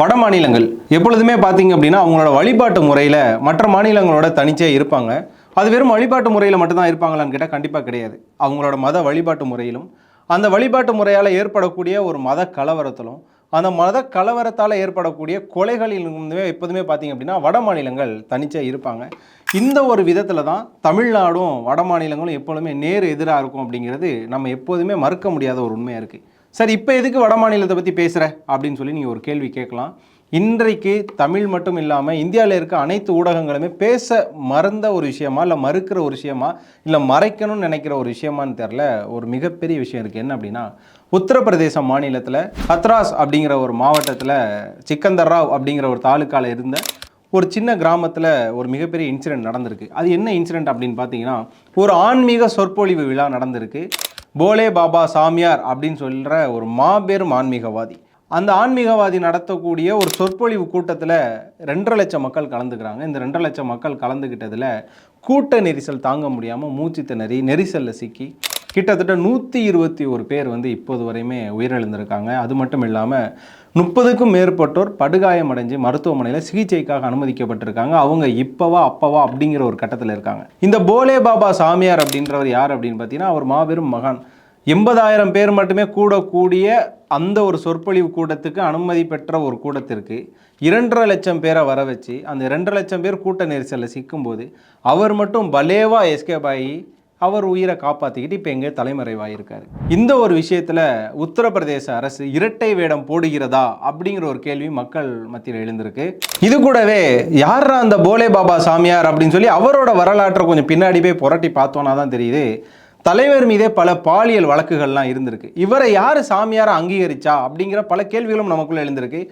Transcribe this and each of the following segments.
வட மாநிலங்கள். எப்பொழுதுமே பார்த்தீங்க அப்படின்னா அவங்களோட வழிபாட்டு முறையில் மற்ற மாநிலங்களோட தனிச்சே இருப்பாங்க. அது வெறும் வழிபாட்டு முறையில் மட்டும்தான் இருப்பாங்களான்னு கேட்டால் கண்டிப்பாக கிடையாது. அவங்களோட மத வழிபாட்டு முறையிலும் அந்த வழிபாட்டு முறையால் ஏற்படக்கூடிய ஒரு மத கலவரத்திலும் அந்த மத கலவரத்தால் ஏற்படக்கூடிய கொலைகளிலிருந்துமே எப்போதுமே பார்த்தீங்க அப்படின்னா வட மாநிலங்கள் தனிச்சே இருப்பாங்க. இந்த ஒரு விதத்தில் தான் தமிழ்நாடும் வட மாநிலங்களும் எப்பொழுதுமே நேர் எதிராக இருக்கும் அப்படிங்கிறது நம்ம எப்போதுமே மறுக்க முடியாத ஒரு உண்மையாக இருக்குது சார் இப்போ எதுக்கு வட மாநிலத்தை பற்றி பேசுகிற அப்படின்னு சொல்லி நீங்கள் ஒரு கேள்வி கேட்கலாம். இன்றைக்கு தமிழ் மட்டும் இல்லாமல் இந்தியாவில் இருக்க அனைத்து ஊடகங்களுமே பேச மறந்த ஒரு விஷயமா இல்லை மறுக்கிற ஒரு விஷயமா இல்லை மறைக்கணும்னு நினைக்கிற ஒரு விஷயமான்னு தெரில ஒரு மிகப்பெரிய விஷயம் இருக்குது என்ன அப்படின்னா உத்தரப்பிரதேச மாநிலத்தில் ஹத்ராஸ் அப்படிங்கிற ஒரு மாவட்டத்தில் சிக்கந்தர் ராவ் அப்படிங்கிற ஒரு தாலுக்காவில் இருந்த ஒரு சின்ன கிராமத்தில் ஒரு மிகப்பெரிய இன்சிடென்ட் நடந்திருக்கு. அது என்ன இன்சிடென்ட் அப்படின்னு பார்த்தீங்கன்னா ஒரு ஆன்மீக சொற்பொழிவு விழா நடந்திருக்கு. போலே பாபா சாமியார் அப்படின்னு சொல்கிற ஒரு மாபெரும் ஆன்மீகவாதி. அந்த ஆன்மீகவாதி நடத்தக்கூடிய ஒரு சொற்பொழிவு கூட்டத்தில் ரெண்டரை லட்சம் மக்கள் கலந்துக்கிறாங்க. இந்த ரெண்டரை லட்சம் மக்கள் கலந்துக்கிட்டதில் கூட்ட நெரிசல் தாங்க முடியாமல் மூச்சு திணறி நெரிசலில் சிக்கி கிட்டத்தட்ட நூற்றி இருபத்தி ஒரு பேர் வந்து இப்போது வரையுமே உயிரிழந்திருக்காங்க. அது மட்டும் இல்லாமல் முப்பதுக்கும் மேற்பட்டோர் படுகாயமடைஞ்சு மருத்துவமனையில் சிகிச்சைக்காக அனுமதிக்கப்பட்டிருக்காங்க. அவங்க இப்போவா அப்பவா அப்படிங்கிற ஒரு கட்டத்தில் இருக்காங்க. இந்த போலே பாபா சாமியார் அப்படின்றவர் யார் அப்படின்னு பார்த்தீங்கன்னா அவர் மாபெரும் மகான். எண்பதாயிரம் பேர் மட்டுமே கூடக்கூடிய அந்த ஒரு சொற்பொழிவு கூட்டத்துக்கு அனுமதி பெற்ற ஒரு கூட்டத்திற்கு இரண்டரை லட்சம் பேரை வர வச்சு அந்த இரண்டரை லட்சம் பேர் கூட்ட நெரிசலில் சிக்கும்போது அவர் மட்டும் பலேவா எஸ்கேப் ஆகி அவர் உயிரை காப்பாற்றிக்கிட்டு இப்போ எங்கே தலைமறைவாயிருக்காரு. இந்த ஒரு விஷயத்தில் உத்தரப்பிரதேச அரசு இரட்டை வேடம் போடுகிறதா அப்படிங்கிற ஒரு கேள்வி மக்கள் மத்தியில் எழுந்திருக்கு. இது கூடவே யாரா அந்த போலே பாபா சாமியார் அப்படின்னு சொல்லி அவரோட வரலாற்றை கொஞ்சம் பின்னாடி போய் புரட்டி பார்த்தோன்னா தான் தெரியுது. தலைவர் மீதே பல பாலியல் வழக்குகள்லாம் இருந்திருக்கு. இவரை யார் சாமியாரை அங்கீகரிச்சா அப்படிங்கிற பல கேள்விகளும் நமக்குள்ளே எழுந்திருக்கு.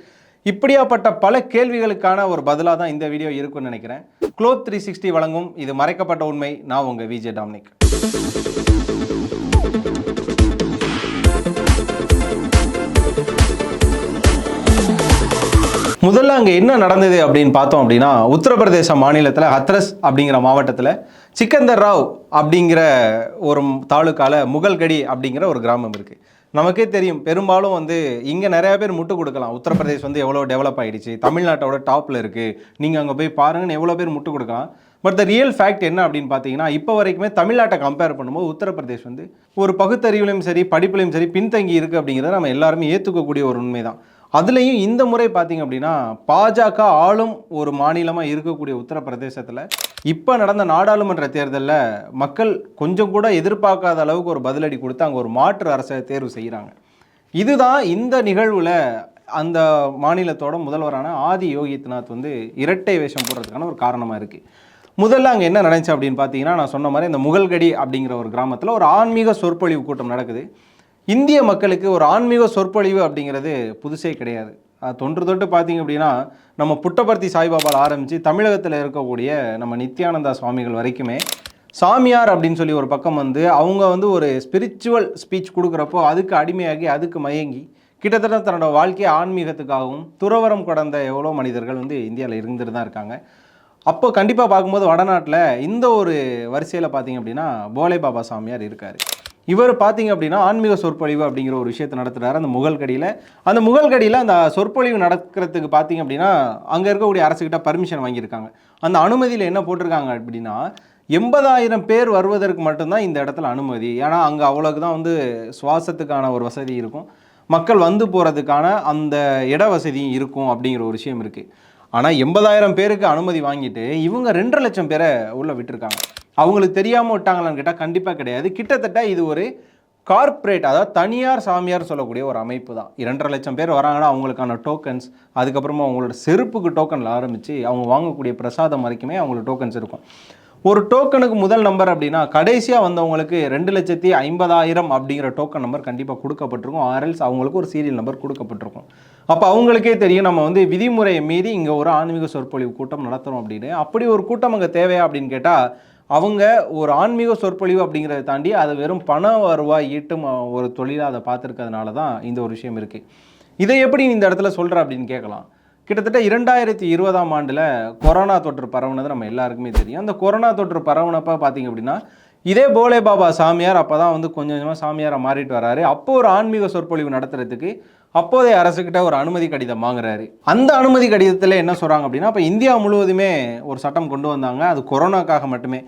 இப்படியாப்பட்ட பல கேள்விகளுக்கான ஒரு பதிலாக தான் இந்த வீடியோ இருக்கும்னு நினைக்கிறேன். க்ளோத் த்ரீ சிக்ஸ்டி வழங்கும். இது மறைக்கப்பட்ட உண்மை. நான் உங்கள் விஜய் டாம்னிக். முதல்ல அங்கே என்ன நடந்தது அப்படின்னு பார்த்தோம் அப்படின்னா உத்தரப்பிரதேச மாநிலத்தில் ஹத்ரஸ் அப்படிங்கிற மாவட்டத்தில் சிக்கந்தர் ராவ் அப்படிங்கிற ஒரு தாலுக்கால முகல்கடி அப்படிங்கிற ஒரு கிராமம் இருக்குது நமக்கே தெரியும் பெரும்பாலும் வந்து இங்கே நிறைய பேர் முட்டு கொடுக்கலாம். உத்தரப்பிரதேஷ் வந்து எவ்வளோ டெவலப் ஆகிடுச்சு தமிழ்நாட்டோட டாப்பில் இருக்குது நீங்கள் அங்கே போய் பாருங்கன்னு எவ்வளோ பேர் முட்டு கொடுக்கலாம். பட் த ரியல் ஃபேக்ட் என்ன அப்படின்னு பார்த்தீங்கன்னா இப்போ வரைக்குமே தமிழ்நாட்டை கம்பேர் பண்ணும்போது உத்தரப்பிரதேஷ் வந்து ஒரு பகுத்தறிவுலையும் சரி படிப்புலையும் சரி பின்தங்கி இருக்குது அப்படிங்கிறத நம்ம எல்லாருமே ஏற்றுக்கக்கூடிய ஒரு உண்மை தான் அதுலேயும் இந்த முறை பார்த்தீங்க அப்படின்னா பாஜக ஆளும் ஒரு மாநிலமாக இருக்கக்கூடிய உத்தரப்பிரதேசத்தில் இப்போ நடந்த நாடாளுமன்ற தேர்தலில் மக்கள் கொஞ்சம் கூட எதிர்பார்க்காத அளவுக்கு ஒரு பதிலடி கொடுத்து அங்கே ஒரு மாற்று அரசை தேர்வு செய்கிறாங்க இதுதான் இந்த நிகழ்வில் அந்த மாநிலத்தோட முதல்வரான ஆதி யோகித்நாத் வந்து இரட்டை வேஷம் போடுறதுக்கான ஒரு காரணமாக இருக்குது முதல்ல அங்கே என்ன நடந்துச்சு அப்படின்னு பார்த்தீங்கன்னா நான் சொன்ன மாதிரி இந்த முகல்கடி அப்படிங்கிற ஒரு கிராமத்தில் ஒரு ஆன்மீக சொற்பொழிவு கூட்டம் நடக்குது. இந்திய மக்களுக்கு ஒரு ஆன்மீக சொற்பொழிவு அப்படிங்கிறது புதுசே கிடையாது. தொன்று தொட்டு பார்த்தீங்க அப்படின்னா நம்ம புட்டபர்த்தி சாய்பாபால் ஆரம்பித்து தமிழகத்தில் இருக்கக்கூடிய நம்ம நித்யானந்தா சுவாமிகள் வரைக்குமே சாமியார் அப்படின்னு சொல்லி ஒரு பக்கம் வந்து அவங்க வந்து ஒரு ஸ்பிரிச்சுவல் ஸ்பீச் கொடுக்குறப்போ அதுக்கு அடிமையாகி அதுக்கு மயங்கி கிட்டத்தட்ட தன்னோட வாழ்க்கையை ஆன்மீகத்துக்காகவும் துறவரம் கடந்த எவ்வளோ மனிதர்கள் வந்து இந்தியாவில் இருந்துட்டு தான் இருக்காங்க. அப்போ கண்டிப்பாக பார்க்கும்போது வடநாட்டில் இந்த ஒரு வரிசையில் பார்த்தீங்க அப்படின்னா போலே பாபா சாமியார் இருக்கார். இவர் பார்த்தீங்க அப்படின்னா ஆன்மீக சொற்பொழிவு அப்படிங்கிற ஒரு விஷயத்தை நடத்துகிறாரு அந்த முகல்கடியில் அந்த முகல்கடியில் அந்த சொற்பொழிவு நடக்கிறதுக்கு பார்த்தீங்க அப்படின்னா அங்கே இருக்கக்கூடிய அரசுக்கிட்ட பர்மிஷன் வாங்கியிருக்காங்க. அந்த அனுமதியில் என்ன போட்டிருக்காங்க அப்படின்னா எண்பதாயிரம் பேர் வருவதற்கு மட்டும்தான் இந்த இடத்துல அனுமதி. ஏன்னா அங்கே அவ்வளோக்கு தான் வந்து சுவாசத்துக்கான ஒரு வசதி இருக்கும். மக்கள் வந்து போகிறதுக்கான அந்த இட வசதியும் இருக்கும் அப்படிங்கிற ஒரு விஷயம் இருக்குது ஆனால் எண்பதாயிரம் பேருக்கு அனுமதி வாங்கிட்டு இவங்க ரெண்டரை லட்சம் பேரை உள்ளே விட்டுருக்காங்க. அவங்களுக்கு தெரியாமல் விட்டாங்களான்னு கேட்டால் கண்டிப்பாக கிடையாது. கிட்டத்தட்ட இது ஒரு கார்ப்பரேட் அதாவது தனியார் சாமியார் சொல்லக்கூடிய ஒரு அமைப்பு தான். இரண்டரை லட்சம் பேர் வராங்கன்னா அவங்களுக்கான டோக்கன்ஸ் அதுக்கப்புறமா அவங்களோட செருப்புக்கு டோக்கனில் ஆரம்பித்து அவங்க வாங்கக்கூடிய பிரசாதம் வரைக்குமே அவங்களுக்கு டோக்கன்ஸ் இருக்கும். ஒரு டோக்கனுக்கு முதல் நம்பர் அப்படின்னா கடைசியாக வந்தவங்களுக்கு ரெண்டு லட்சத்தி ஐம்பதாயிரம் அப்படிங்கிற டோக்கன் நம்பர் கண்டிப்பாக கொடுக்கப்பட்டிருக்கும். ஆர்எல்ஸ் அவங்களுக்கு ஒரு சீரியல் நம்பர் கொடுக்கப்பட்டிருக்கும். அப்போ அவங்களுக்கே தெரியும் நம்ம வந்து விதிமுறையை மீறி இங்கே ஒரு ஆன்மீக சொற்பொழிவு கூட்டம் நடத்துகிறோம் அப்படின்னு. அப்படி ஒரு கூட்டம் அங்கே தேவையா அப்படின்னு கேட்டால் அவங்க ஒரு ஆன்மீக சொற்பொழிவு அப்படிங்கிறத தாண்டி அது வெறும் பண வருவாய் ஈட்டும் ஒரு தொழிலாக அதை பார்த்துருக்கிறதுனால தான் இந்த ஒரு விஷயம் இருக்குது இதை எப்படி நீ இந்த இடத்துல சொல்கிற அப்படின்னு கேட்கலாம். கிட்டத்தட்ட இரண்டாயிரத்தி இருபதாம் ஆண்டில் கொரோனா தொற்று பரவுனது நம்ம எல்லாருக்குமே தெரியும். அந்த கொரோனா தொற்று பரவுனப்ப பார்த்தீங்க அப்படின்னா இதே போலே பாபா சாமியார் அப்போ தான் வந்து கொஞ்சம் கொஞ்சமாக சாமியாரை மாறிட்டு வராரு. அப்போ ஒரு ஆன்மீக சொற்பொழிவு நடத்துறதுக்கு அப்போதைய அரசுக்கிட்ட ஒரு அனுமதி கடிதம் வாங்குறாரு. அந்த அனுமதி கடிதத்தில் என்ன சொல்கிறாங்க அப்படின்னா இப்போ இந்தியா முழுவதுமே ஒரு சட்டம் கொண்டு வந்தாங்க. அது கொரோனாக்காக மட்டுமே.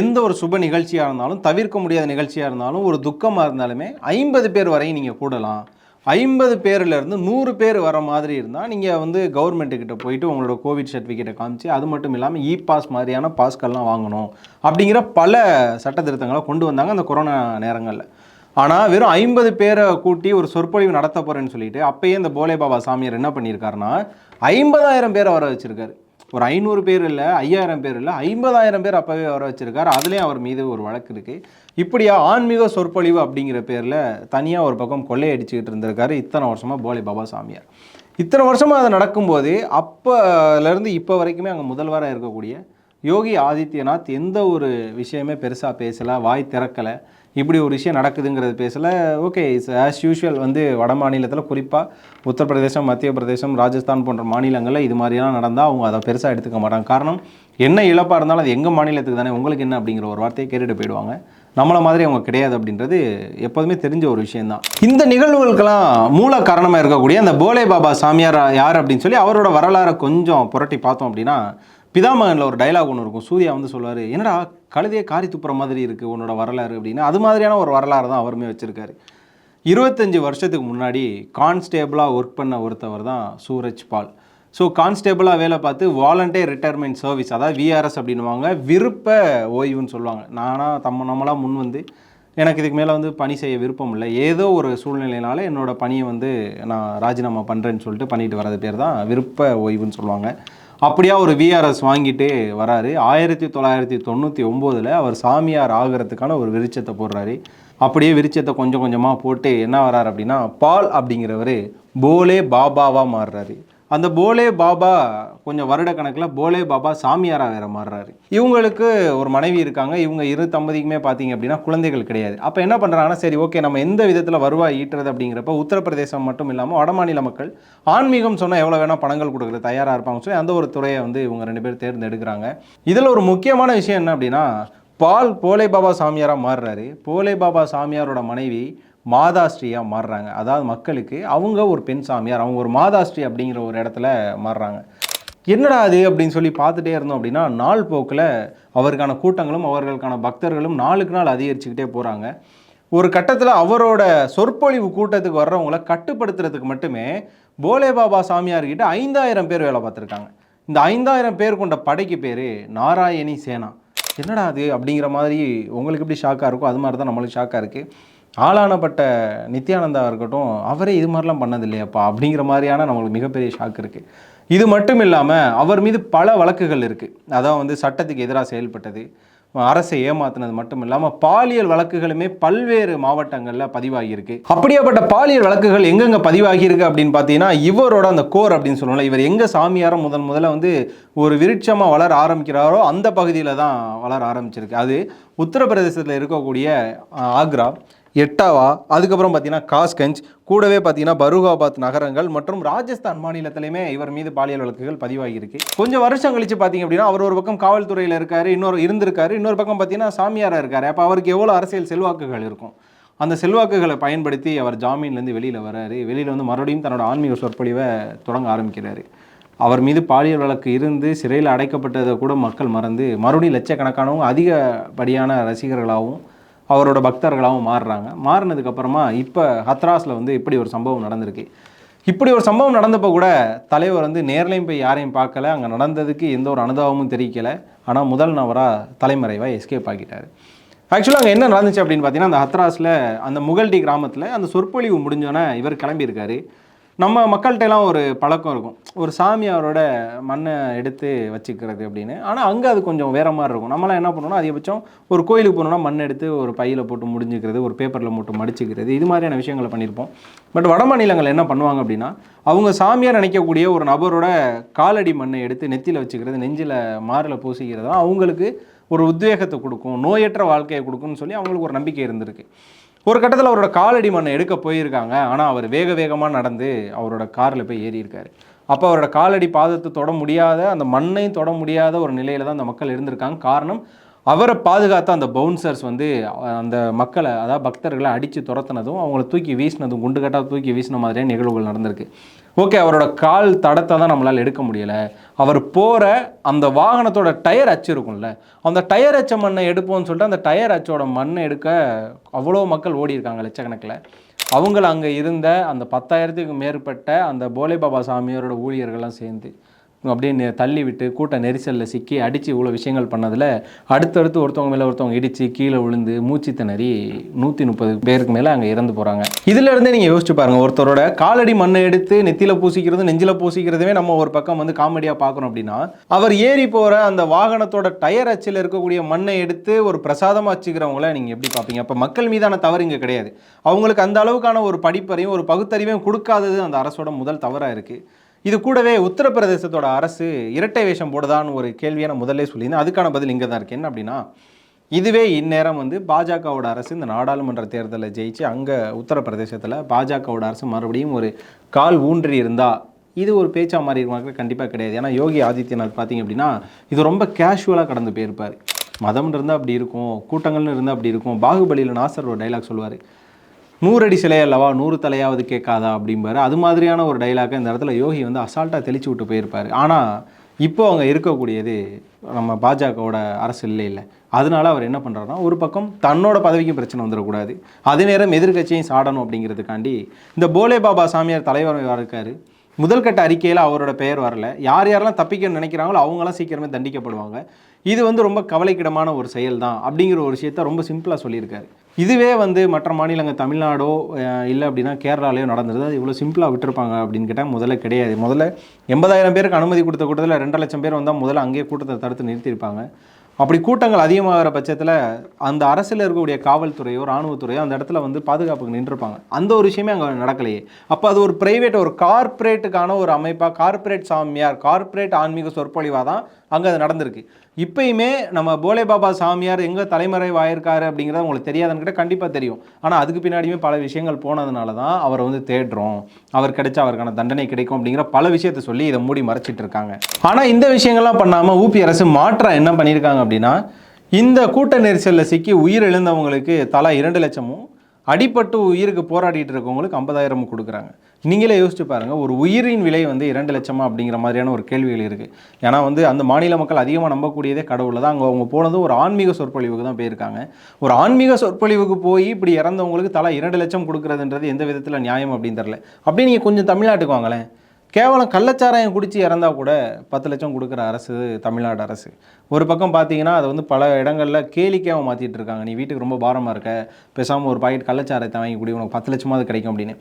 எந்த ஒரு சுப நிகழ்ச்சியாக இருந்தாலும் தவிர்க்க முடியாத நிகழ்ச்சியாக இருந்தாலும் ஒரு துக்கமாக இருந்தாலுமே ஐம்பது பேர் வரையும் நீங்கள் கூடலாம். ஐம்பது பேர்லேருந்து நூறு பேர் வர மாதிரி இருந்தால் நீங்கள் வந்து கவர்மெண்ட்டுக்கிட்ட போயிட்டு உங்களோட கோவிட் சர்டிஃபிகேட்டை காமிச்சு அது மட்டும் இல்லாமல் இ பாஸ் மாதிரியான பாஸ்கள்லாம் வாங்கணும் அப்படிங்கிற பல சட்ட திருத்தங்களை கொண்டு வந்தாங்க அந்த கொரோனா நேரங்களில். ஆனால் வெறும் ஐம்பது பேரை கூட்டி ஒரு சொற்பொழிவு நடத்த போகிறேன்னு சொல்லிட்டு அப்பயே இந்த போலே பாபா சாமியார் என்ன பண்ணியிருக்காருன்னா ஐம்பதாயிரம் பேரை வர வச்சுருக்காரு. ஒரு ஐநூறு பேர் இல்லை ஐயாயிரம் பேர் இல்லை ஐம்பதாயிரம் பேர் அப்போவே வர வச்சுருக்காரு. அதுலேயும் அவர் மீது ஒரு வழக்கு இருக்குது இப்படியா ஆன்மீக சொற்பொழிவு அப்படிங்கிற பேரில் தனியாக ஒரு பக்கம் கொள்ளையடிச்சுக்கிட்டு இருந்திருக்காரு இத்தனை வருஷமாக போலி பாபா சாமியார். இத்தனை வருஷமாக அது நடக்கும்போது அப்போலேருந்து இப்போ வரைக்குமே அங்கே முதல்வராக இருக்கக்கூடிய யோகி ஆதித்யநாத் எந்த ஒரு விஷயமே பெருசாக பேசலை வாய் திறக்கலை. இப்படி ஒரு விஷயம் நடக்குதுங்கிறது பேசல. ஓகே இட்ஸ் ஆஸ் யூஷுவல் வந்து வட மாநிலத்தில் குறிப்பாக உத்தரப்பிரதேசம் மத்திய பிரதேசம் ராஜஸ்தான் போன்ற மாநிலங்களில் இது மாதிரிலாம் நடந்தால் அவங்க அதை பெருசாக எடுத்துக்க மாட்டாங்க. காரணம் என்ன இழப்பாக இருந்தாலும் அது எங்கள் மாநிலத்துக்கு தானே உங்களுக்கு என்ன அப்படிங்கிற ஒரு வார்த்தையை கேட்டுட்டு போயிடுவாங்க. நம்மளை மாதிரி அவங்க கிடையாது அப்படின்றது எப்போதுமே தெரிஞ்ச ஒரு விஷயம்தான். இந்த நிகழ்வுகளுக்கெல்லாம் மூல காரணமாக இருக்கக்கூடிய அந்த போலே பாபா சாமியார் யார் அப்படின்னு சொல்லி அவரோட வரலாறை கொஞ்சம் புரட்டி பார்த்தோம் அப்படின்னா பிதாமகனில் ஒரு டைலாக் ஒன்று இருக்கும். சூர்யா வந்து சொல்லுவார் என்னடா கழுதையை காரி துப்புற மாதிரி இருக்குது உன்னோட வரலாறு அப்படின்னு. அது மாதிரியான ஒரு வரலாறு தான் அவருமே வச்சுருக்காரு. இருபத்தஞ்சி வருஷத்துக்கு முன்னாடி கான்ஸ்டேபிளாக ஒர்க் பண்ண ஒருத்தவர் தான் சூரஜ் பால். ஸோ கான்ஸ்டேபிளாக வேலை பார்த்து வாலண்டியர் ரிட்டையர்மெண்ட் சர்வீஸ் அதாவது விஆர்எஸ் அப்படின்னுவாங்க விருப்ப ஓய்வுன்னு சொல்லுவாங்க. நானாக தம்ம நம்மளாக முன் வந்து எனக்கு இதுக்கு மேலே வந்து பணி செய்ய விருப்பம் இல்லை. ஏதோ ஒரு சூழ்நிலையினால என்னோட பணியை வந்து நான் ராஜினாமா பண்ணுறேன்னு சொல்லிட்டு பண்ணிட்டு வரது பேர் தான் விருப்ப ஓய்வுன்னு சொல்லுவாங்க. அப்படியா ஒரு விஆர்எஸ் வாங்கிட்டு வராரு. ஆயிரத்தி தொள்ளாயிரத்தி தொண்ணூற்றி ஒம்போதில் அவர் சாமியார் ஆகிறதுக்கான ஒரு விருச்சத்தை போடுறாரு. அப்படியே விருச்சத்தை கொஞ்சம் கொஞ்சமாக போட்டு என்ன வராரு அப்படின்னா பால் அப்படிங்கிறவர் போலே பாபாவாக மாறுறாரு. அந்த போலே பாபா கொஞ்சம் வருட கணக்கில் போலே பாபா சாமியாராக வேற மாறுறாரு. இவங்களுக்கு ஒரு மனைவி இருக்காங்க. இவங்க இரு தம்பதிக்குமே பார்த்தீங்க அப்படின்னா குழந்தைகள் கிடையாது. அப்போ என்ன பண்ணுறாங்கன்னா சரி ஓகே நம்ம எந்த விதத்தில் வருவாய் ஈட்டுறது அப்படிங்கிறப்ப உத்தரப்பிரதேசம் மட்டும் இல்லாமல் வடமாநில மக்கள் ஆன்மீகம் சொன்னால் எவ்வளோ வேணால் பணங்கள் கொடுக்குற தயாராக இருப்பாங்க. சொல்லி அந்த ஒரு துறையை வந்து இவங்க ரெண்டு பேர் தேர்ந்தெடுக்கிறாங்க. இதில் ஒரு முக்கியமான விஷயம் என்ன அப்படின்னா பால் போலே பாபா சாமியாராக மாறுறாரு. போலே பாபா சாமியாரோட மனைவி மாதாஸ்ரீயாக மாறுறாங்க. அதாவது மக்களுக்கு அவங்க ஒரு பெண் சாமியார் அவங்க ஒரு மாதாஸ்ரீ அப்படிங்கிற ஒரு இடத்துல மாறுறாங்க. என்னடா அது அப்படின்னு சொல்லி பார்த்துட்டே இருந்தோம் அப்படின்னா நாள் போக்கில் அவருக்கான கூட்டங்களும் அவர்களுக்கான பக்தர்களும் நாளுக்கு நாள் அதிகரிச்சுக்கிட்டே போகிறாங்க ஒரு கட்டத்தில் அவரோட சொற்பொழிவு கூட்டத்துக்கு வர்றவங்கள கட்டுப்படுத்துறதுக்கு மட்டுமே போலே பாபா சாமியார்கிட்ட ஐந்தாயிரம் பேர் வேலை பார்த்துருக்காங்க. இந்த ஐந்தாயிரம் பேர் கொண்ட படைக்கு பேர் நாராயணி சேனா. என்னடா அது அப்படிங்கிற மாதிரி உங்களுக்கு எப்படி ஷாக்காக இருக்கோ அது மாதிரி தான் நம்மளுக்கு ஷாக்காக இருக்குது ஆளானப்பட்ட நித்யானந்தா இருக்கட்டும் அவரே இது மாதிரிலாம் பண்ணது இல்லையாப்பா அப்படிங்கிற மாதிரியான நம்மளுக்கு மிகப்பெரிய ஷாக் இருக்குது இது மட்டும் இல்லாமல் அவர் மீது பல வழக்குகள் இருக்குது அதான் வந்து சட்டத்துக்கு எதிராக செயல்பட்டது. அரசை ஏமாத்தினது மட்டும் இல்லாமல் பாலியல் வழக்குகளுமே பல்வேறு மாவட்டங்களில் பதிவாகியிருக்கு. அப்படியாப்பட்ட பாலியல் வழக்குகள் எங்கெங்கே பதிவாகியிருக்கு அப்படின்னு பார்த்தீங்கன்னா இவரோட அந்த கோர் அப்படின்னு சொல்லுவோம்ல இவர் எங்கே சாமியாரம் முதன் முதல்ல வந்து ஒரு விருட்சமாக வளர ஆரம்பிக்கிறாரோ அந்த பகுதியில் தான் வளர ஆரம்பிச்சிருக்கு. அது உத்தரப்பிரதேசத்தில் இருக்கக்கூடிய ஆக்ரா. எட்டாவா? அதுக்கப்புறம் பார்த்தீங்கன்னா காஸ்கஞ்ச் கூடவே பார்த்தீங்கன்னா பருகாபாத் நகரங்கள் மற்றும் ராஜஸ்தான் மாநிலத்திலையுமே இவர் மீது பாலியல் வழக்குகள் பதிவாகியிருக்கு. கொஞ்சம் வருஷம் கழிச்சு பார்த்தீங்க அப்படின்னா அவர் ஒரு பக்கம் காவல்துறையில் இருக்காரு இன்னொரு இருந்திருக்காரு இன்னொரு பக்கம் பார்த்தீங்கன்னா சாமியாராக இருக்காரு. அப்போ அவருக்கு எவ்வளோ அரசியல் செல்வாக்குகள் இருக்கும்? அந்த செல்வாக்குகளை பயன்படுத்தி அவர் ஜாமீன்லேருந்து வெளியில் வராரு. வெளியில் வந்து மறுபடியும் தன்னோட ஆன்மீக சொற்பொழிவை தொடங்க ஆரம்பிக்கிறாரு. அவர் மீது பாலியல் வழக்கு இருந்து சிறையில் அடைக்கப்பட்டதை கூட மக்கள் மறந்து மறுபடியும் லட்சக்கணக்கானவும் அதிகப்படியான ரசிகர்களாகவும் அவரோட பக்தர்களாகவும் மாறுறாங்க. மாறினதுக்கப்புறமா இப்போ ஹத்ராஸில் வந்து இப்படி ஒரு சம்பவம் நடந்திருக்கு. இப்படி ஒரு சம்பவம் நடந்தப்போ கூட தலைவர் வந்து நேர்லையும் போய் யாரையும் பார்க்கல. அங்கே நடந்ததுக்கு எந்த ஒரு அனுதாபமும் தெரிவிக்கல. ஆனால் முதல் நபராக தலைமறைவாக எஸ்கேப் ஆகிட்டார். ஆக்சுவலாக அங்கே என்ன நடந்துச்சு அப்படின்னு பார்த்தீங்கன்னா அந்த ஹத்ராஸில் அந்த முகல்டி கிராமத்தில் அந்த சொற்பொழிவு முடிஞ்சோன்னே இவர் கிளம்பியிருக்காரு. நம்ம மக்கள்கிட்ட எல்லாம் ஒரு பழக்கம் இருக்கும். ஒரு சாமியாரோட மண்ணை எடுத்து வச்சுக்கிறது அப்படின்னு. ஆனால் அங்கே அது கொஞ்சம் வேற மாதிரி இருக்கும். நம்மளாம் என்ன பண்ணுவோம்னா அதிகபட்சம் ஒரு கோயிலுக்கு போனோம்னா மண் எடுத்து ஒரு பையில் போட்டு முடிஞ்சுக்கிறது ஒரு பேப்பரில் போட்டு மடிச்சுக்கிறது இது மாதிரியான விஷயங்களை பண்ணியிருப்போம். பட் வட மாநிலங்கள் என்ன பண்ணுவாங்க அப்படின்னா அவங்க சாமியார் நினைக்கக்கூடிய ஒரு நபரோட காலடி மண்ணை எடுத்து நெத்தியில் வச்சுக்கிறது நெஞ்சில் மாரில் பூசிக்கிறது தான் அவங்களுக்கு ஒரு உத்வேகத்தை கொடுக்கும் நோயற்ற வாழ்க்கையை கொடுக்கும்னு சொல்லி அவங்களுக்கு ஒரு நம்பிக்கை இருந்திருக்கு. ஒரு கட்டத்தில் அவரோட காலடி மண்ணை எடுக்க போயிருக்காங்க. ஆனால் அவர் வேக வேகமாக நடந்து அவரோட காரில் போய் ஏறியிருக்காரு. அப்போ அவரோட காலடி பாதத்தை தொட முடியாத அந்த மண்ணையும் தொட முடியாத ஒரு நிலையில் தான் அந்த மக்கள் இருந்திருக்காங்க. காரணம் அவரை பாதுகாத்த அந்த பவுன்சர்ஸ் வந்து அந்த மக்களை அதாவது பக்தர்களை அடித்து துரத்துனதும் அவங்கள தூக்கி வீசினதும் குண்டு கட்டாக தூக்கி வீசின மாதிரியான நிகழ்வுகள் நடந்திருக்கு. ஓகே அவரோட கால் தடத்தை தான் நம்மளால் எடுக்க முடியலை. அவர் போகிற அந்த வாகனத்தோட டயர் அச்சு இருக்கும்ல அந்த டயர் அச்ச மண்ணை எடுப்போம்னு சொல்லிட்டு அந்த டயர் அச்சோட மண்ணை எடுக்க அவ்வளோ மக்கள் ஓடி இருக்காங்க லட்சக்கணக்கில். அவங்கள அங்கே இருந்த அந்த பத்தாயிரத்துக்கு மேற்பட்ட அந்த போலே பாபா சாமியாரோட ஊழியர்கள்லாம் சேர்ந்து அப்படியே தள்ளி விட்டு கூட்ட நெரிசலில் சிக்கி அடித்து இவ்வளோ விஷயங்கள் பண்ணதில் அடுத்தடுத்து ஒருத்தவங்க மேலே ஒருத்தவங்க இடித்து கீழே விழுந்து மூச்சு திணறி நூற்றி முப்பது பேருக்கு மேலே அங்கே இறந்து போகிறாங்க இதிலிருந்தே நீங்கள் யோசிச்சு பாருங்கள் ஒருத்தரோட காலடி மண்ணை எடுத்து நெத்தியில் பூசிக்கிறது நெஞ்சில் பூசிக்கிறதுமே நம்ம ஒரு பக்கம் வந்து காமெடியாக பார்க்குறோம் அப்படின்னா அவர் ஏறி போகிற அந்த வாகனத்தோட டயர் அச்சில் இருக்கக்கூடிய மண்ணை எடுத்து ஒரு பிரசாதமாக வச்சுக்கிறவங்கள நீங்கள் எப்படி பார்ப்பீங்க அப்போ மக்கள் மீதான தவறு இங்கே கிடையாது. அவங்களுக்கு அந்த அளவுக்கான ஒரு படிப்பறையும் ஒரு பகுத்தறிவையும் கொடுக்காதது அந்த அரசோட முதல் தவறாக இருக்குது இது கூடவே உத்தரப்பிரதேசத்தோட அரசு இரட்டை வேஷம் போடுதான்னு ஒரு கேள்வியை நான் முதல்ல சொல்லியிருந்தேன். அதுக்கான பதில் இங்கே தான் இருக்கு. என்ன அப்படின்னா இதுவே இந்நேரம் வந்து பாஜகவோட அரசு இந்த நாடாளுமன்ற தேர்தலில் ஜெயிச்சு அங்கே உத்தரப்பிரதேசத்தில் பாஜகவோட அரசு மறுபடியும் ஒரு கால் ஊன்றி இருந்தால் இது ஒரு பேச்சா மாதிரி இருக்க கண்டிப்பாக கிடையாது. ஏன்னா யோகி ஆதித்யநாத் பார்த்தீங்க அப்படின்னா இது ரொம்ப கேஷுவலாக கடந்து போயிருப்பார். மதம் இருந்தால் அப்படி இருக்கும் கூட்டங்கள்னு இருந்தால் அப்படி இருக்கும். பாகுபலியில் நாசர் ஒரு டைலாக் சொல்லுவார். நூறடி சிலை அல்லவா? நூறு தலையாவது கேட்காதா? அப்படிம்பாரு. அது மாதிரியான ஒரு டைலாக்கை இந்த இடத்துல யோகி வந்து அசால்ட்டாக தெளிச்சு விட்டு போயிருப்பார். ஆனால் இப்போ அவங்க இருக்கக்கூடியது நம்ம பாஜகவோட அரசு இல்லை இல்லை. அதனால அவர் என்ன பண்ணுறாருன்னா ஒரு பக்கம் தன்னோட பதவிக்கு பிரச்சனை வந்துடக்கூடாது. அதே நேரம் எதிர்கட்சியும் சாடணும் அப்படிங்கிறதுக்காண்டி இந்த போலே பாபா சாமியார் தலைவர் இருக்காரு. முதல்கட்ட அறிக்கையில் அவரோட பெயர் வரல. யார் யாரெல்லாம் தப்பிக்க நினைக்கிறாங்களோ அவங்களாம் சீக்கிரமே தண்டிக்கப்படுவாங்க. இது வந்து ரொம்ப கவலைக்கிடமான ஒரு செயல் தான் அப்படிங்கிற ஒரு விஷயத்த ரொம்ப சிம்பிளாக சொல்லியிருக்காரு. இதுவே வந்து மற்ற மாநிலங்கள் தமிழ்நாடோ இல்லை அப்படின்னா கேரளாலேயோ நடந்தது அது இவ்வளோ சிம்பிளாக விட்டுருப்பாங்க அப்படின்னு கேட்டால் முதல்ல கிடையாது. முதல்ல எண்பதாயிரம் பேருக்கு அனுமதி கொடுத்த கூட்டத்தில் ரெண்டு லட்சம் பேர் வந்தால் முதல்ல அங்கேயே கூட்டத்தை தடுத்து நிறுத்தியிருப்பாங்க. அப்படி கூட்டங்கள் அதிகமாகிற பட்சத்தில் அந்த அரசில் இருக்கக்கூடிய காவல்துறையோ இராணுவத்துறையோ அந்த இடத்துல வந்து பாதுகாப்புக்கு நின்றுருப்பாங்க. அந்த ஒரு விஷயமே அங்கே நடக்கலையே. அப்போ அது ஒரு ப்ரைவேட் ஒரு கார்ப்பரேட்டுக்கான ஒரு அமைப்பாக கார்ப்பரேட் சாமியார் கார்ப்பரேட் ஆன்மீக சொற்பொழிவாக தான் அங்கே அது நடந்திருக்கு. இப்பயுமே நம்ம போலே பாபா சாமியார் எங்கே தலைமறைவாயிருக்காரு அப்படிங்கிறது உங்களுக்கு தெரியாதுன்னு கிட்ட கண்டிப்பாக தெரியும். ஆனால் அதுக்கு பின்னாடியுமே பல விஷயங்கள் போனதுனால தான் அவரை வந்து தேடுறோம். அவர் கிடைச்சா அவருக்கான தண்டனை கிடைக்கும் அப்படிங்கிற பல விஷயத்தை சொல்லி இதை மூடி மறைச்சிட்டு இருக்காங்க ஆனால் இந்த விஷயங்கள்லாம் பண்ணாமல் ஊபி அரசு மாற்றம் என்ன பண்ணியிருக்காங்க அப்படின்னா இந்த கூட்ட நெரிசலில் சிக்கி உயிர் இழந்தவங்களுக்கு தலா இரண்டு லட்சமும் அடிப்பட்டு உயிருக்கு போராடிட்டு இருக்கவங்களுக்கு ஐம்பதாயிரம் கொடுக்குறாங்க. நீங்களே யோசிச்சு பாருங்கள் ஒரு உயிரின் விலை வந்து இரண்டு லட்சமா அப்படிங்கிற மாதிரியான ஒரு கேள்விகள் இருக்குது ஏன்னா வந்து அந்த மாநில மக்கள் அதிகமாக நம்பக்கூடியதே கடவுளில் தான். அங்கே அவங்க போனது ஒரு ஆன்மீக சொற்பொழிவுக்கு தான் போயிருக்காங்க. ஒரு ஆன்மீக சொற்பொழிவுக்கு போய் இப்படி இறந்தவங்களுக்கு தலா இரண்டு லட்சம் கொடுக்குறதுன்றது எந்த விதத்தில் நியாயம் அப்படின்னு தெரில அப்படியே நீங்கள் கொஞ்சம் தமிழ்நாட்டுக்கு வாங்களேன். கேவலம் கள்ளச்சாராயம் குடித்து இறந்தா கூட பத்து லட்சம் கொடுக்குற அரசு தமிழ்நாடு அரசு. ஒரு பக்கம் பார்த்தீங்கன்னா அதை வந்து பல இடங்களில் கேளிக்கையாக மாற்றிட்டு இருக்காங்க. நீ வீட்டுக்கு ரொம்ப பாரமாக இருக்க பேசாமல் ஒரு பாக்கெட் கள்ளச்சாராயத்தை வாங்கி குடி உனக்கு பத்து லட்சமாவது கிடைக்கும் அப்படின்னு.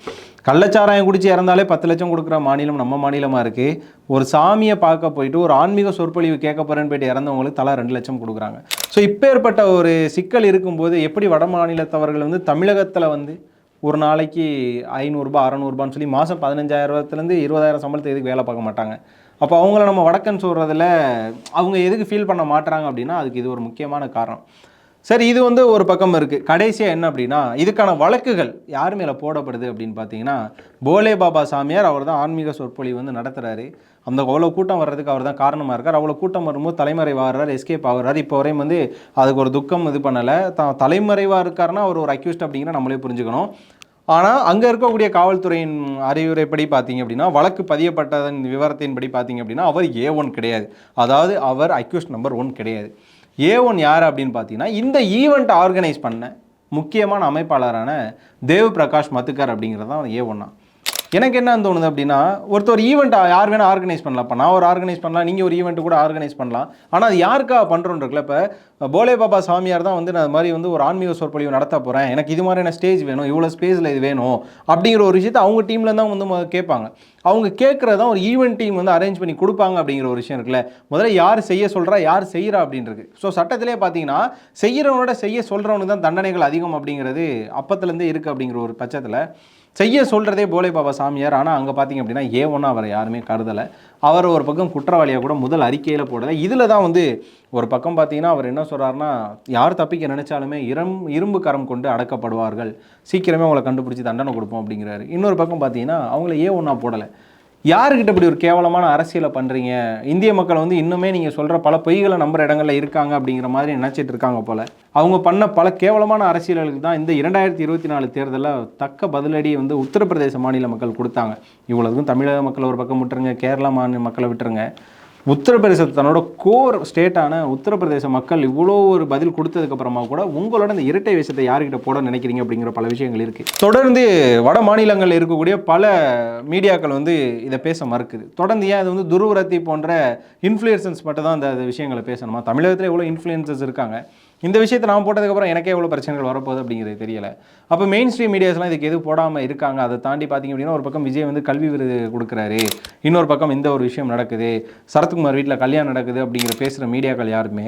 கள்ளச்சாராயம் குடித்து இறந்தாலே பத்து லட்சம் கொடுக்குற மாநிலம் நம்ம மாநிலமாக இருக்குது ஒரு சாமியை பார்க்க போயிட்டு ஒரு ஆன்மீக சொற்பொழிவு கேட்க போகிறேன்னு போயிட்டு இறந்தவங்களுக்கு தலா ரெண்டு லட்சம் கொடுக்குறாங்க. ஸோ இப்பேற்பட்ட ஒரு சிக்கல் இருக்கும்போது எப்படி வட மாநிலத்தவர்கள் வந்து தமிழகத்தில் வந்து ஒரு நாளைக்கு ஐநூறுரூபா அறநூறுபான்னு சொல்லி மாதம் பதினஞ்சாயிரத்துலேருந்து இருபதாயிரம் சம்பளத்துக்கு எதுக்கு வேலை பார்க்க மாட்டாங்க. அப்போ அவங்கள நம்ம வடக்கன் சொல்கிறதுல அவங்க எதுக்கு ஃபீல் பண்ண மாட்டுறாங்க அப்படின்னா அதுக்கு இது ஒரு முக்கியமான காரணம். சரி இது வந்து ஒரு பக்கம் இருக்குது கடைசியாக என்ன அப்படின்னா இதுக்கான வழக்குகள் யார் மேலே போடப்படுது அப்படின்னு பார்த்தீங்கன்னா போலே பாபா சாமியார் அவர் தான் ஆன்மீக சொற்பொழிவு வந்து நடத்துகிறாரு அந்த அவ்வளோ கூட்டம் வர்றதுக்கு அவர் தான் காரணமாக இருக்கார். அவ்வளோ கூட்டம் வரும்போது தலைமறைவாகிறார் எஸ்கேப் ஆகிறார். இப்போ வரையும் வந்து அதுக்கு ஒரு துக்கம் இது பண்ணலை. தான் தலைமறைவாக இருக்காருன்னா அவர் ஒரு அக்யூஸ்ட் அப்படிங்கிற நம்மளே புரிஞ்சுக்கணும். ஆனால் அங்கே இருக்கக்கூடிய காவல்துறையின் அறிவுரைப்படி பார்த்தீங்க அப்படின்னா வழக்கு பதியப்பட்டதன் விவரத்தின்படி பார்த்தீங்க அப்படின்னா அவர் ஏ ஒன் கிடையாது. அதாவது அவர் அக்யூஸ்ட் நம்பர் ஒன் கிடையாது. ஏ ஒன் யார் அப்படின்னு பார்த்தீங்கன்னா இந்த ஈவெண்ட் ஆர்கனைஸ் பண்ண முக்கியமான அமைப்பாளரான தேவ் பிரகாஷ் மத்துக்கர் அப்படிங்கிறது தான் ஏ ஒன்னா எனக்கு என்ன தோணுது அப்படின்னா ஒருத்தர் ஈவெண்ட் யார் வேணால் ஆர்கனைஸ் பண்ணலாம். இப்போ நான் ஒரு ஆர்கனைஸ் பண்ணலாம் நீங்கள் ஒரு ஈவெண்ட் கூட ஆர்கனைஸ் பண்ணலாம். ஆனால் அது யாருக்காக பண்ணுறோன்னு இருக்குல்ல இப்போ போலே பாபா சாமியார் தான் வந்து நான் அது மாதிரி வந்து ஒரு ஆன்மீக சொற்பொழிவு நடத்த போகிறேன் எனக்கு இது மாதிரியான ஸ்டேஜ் வேணும் இவ்வளோ ஸ்பேஸில் இது வேணும் அப்படிங்கிற ஒரு விஷயத்தை அவங்க டீமில் தான் வந்து கேட்பாங்க. அவங்க கேட்குறதான் ஒரு ஈவெண்ட் டீம் வந்து அரேஞ்ச் பண்ணி கொடுப்பாங்க அப்படிங்கிற ஒரு விஷயம் இருக்குல்ல. முதல்ல யார் செய்ய சொல்கிறா யார் செய்கிறா அப்படின்றது. ஸோ சட்டத்திலே பார்த்தீங்கன்னா செய்கிறவனோட செய்ய சொல்கிறவனுக்கு தான் தண்டனைகள் அதிகம் அப்படிங்கிறது அப்பத்துலேருந்தே இருக்குது அப்படிங்கிற ஒரு பட்சத்தில் செய்ய சொல்கிறதே போலே பாபா சாமியார். ஆனால் அங்கே பார்த்தீங்க அப்படின்னா ஏ ஒன்றா அவரை யாருமே கருதலை. அவர் ஒரு பக்கம் குற்றவாளியாக கூட முதல் அறிக்கையில் போடலை. இதில் தான் வந்து ஒரு பக்கம் பார்த்தீங்கன்னா அவர் என்ன சொல்கிறாருன்னா யார் தப்பிக்க நினைச்சாலுமே இரம் இரும்பு கரம் கொண்டு அடக்கப்படுவார்கள். சீக்கிரமே அவங்களை கண்டுபிடிச்சி தண்டனை கொடுப்போம் அப்படிங்கிறாரு. இன்னொரு பக்கம் பார்த்தீங்கன்னா அவங்கள ஏ ஒன்றா போடலை. யாருக்கிட்ட இப்படி ஒரு கேவலமான அரசியலை பண்ணுறீங்க இந்திய மக்கள் வந்து இன்னுமே நீங்கள் சொல்கிற பல பொய்களை நம்புற இடங்களில் இருக்காங்க அப்படிங்கிற மாதிரி நினச்சிட்டு இருக்காங்க போல். அவங்க பண்ண பல கேவலமான அரசியல்களுக்கு தான் இந்த இரண்டாயிரத்தி இருபத்தி நாலு தேர்தலில் தக்க பதிலடி வந்து உத்தரப்பிரதேச மாநில மக்கள் கொடுத்தாங்க. இவ்வளவுக்கும் தமிழக மக்களை ஒரு பக்கம் விட்டுருங்க கேரளா மாநில மக்களை விட்டுருங்க. உத்தரப்பிரதேச தன்னோட கோர் ஸ்டேட்டான உத்தரப்பிரதேச மக்கள் இவ்வளோ ஒரு பதில் கொடுத்ததுக்கு அப்புறமா கூட உங்களோட இந்த இரட்டை விஷயத்தை யார்கிட்ட போட நினைக்கிறீங்க அப்படிங்கிற பல விஷயங்கள் இருக்கு. தொடர்ந்து வட மாநிலங்களில் இருக்கக்கூடிய பல மீடியாக்கள் வந்து இதை பேச மறுக்குது. தொடர்ந்து ஏன் இது வந்து துருவரத்தி போன்ற இன்ஃப்ளூயன்சஸ் மட்டும் தான் அந்த விஷயங்களை பேசணுமா? தமிழகத்தில் எவ்வளோ இன்ஃப்ளூயன்சஸ் இருக்காங்க. இந்த விஷயத்தை நான் போட்டதுக்கப்புறம் எனக்கே எவ்வளோ பிரச்சனைகள் வரப்போகுது அப்படிங்கிறது தெரியல. அப்போ மெயின் ஸ்ட்ரீம் மீடியாஸ்லாம் இதுக்கு எதுவும் போடாமல் இருக்காங்க? அதை தாண்டி பார்த்தீங்க அப்படின்னா ஒரு பக்கம் விஜய் வந்து கல்வி விருது கொடுக்குறாரு. இன்னொரு பக்கம் இந்த ஒரு விஷயம் நடக்குது. சரத்குமார் வீட்டில் கல்யாணம் நடக்குது அப்படிங்கிற பேசுகிற மீடியாக்கள் யாருமே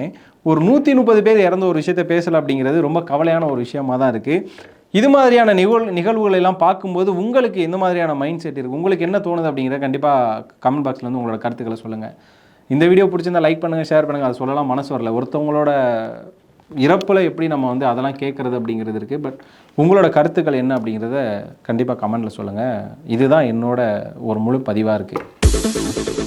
ஒரு நூற்றி முப்பது பேர் இறந்த ஒரு விஷயத்தை பேசலை அப்படிங்கிறது ரொம்ப கவலையான ஒரு விஷயமா தான் இருக்குது இது மாதிரியான நிகழ் நிகழ்வுகளை எல்லாம் பார்க்கும்போது உங்களுக்கு எந்த மாதிரியான மைண்ட் செட் இருக்குது உங்களுக்கு என்ன தோணுது அப்படிங்கிறத கண்டிப்பாக கமெண்ட் பாக்ஸில் வந்து உங்களோட கருத்துக்களை சொல்லுங்கள் இந்த வீடியோ பிடிச்சிருந்தா லைக் பண்ணுங்கள் ஷேர் பண்ணுங்கள் அதை சொல்லலாம் மனசு வரல. ஒருத்தவங்களோட இறப்பில் எப்படி நம்ம வந்து அதெல்லாம் கேட்குறது அப்படிங்கிறது இருக்குது பட் உங்களோட கருத்துக்கள் என்ன அப்படிங்கிறத கண்டிப்பாக கமெண்டில் சொல்லுங்கள் இதுதான் என்னோட ஒரு முழு பதிவாக இருக்குது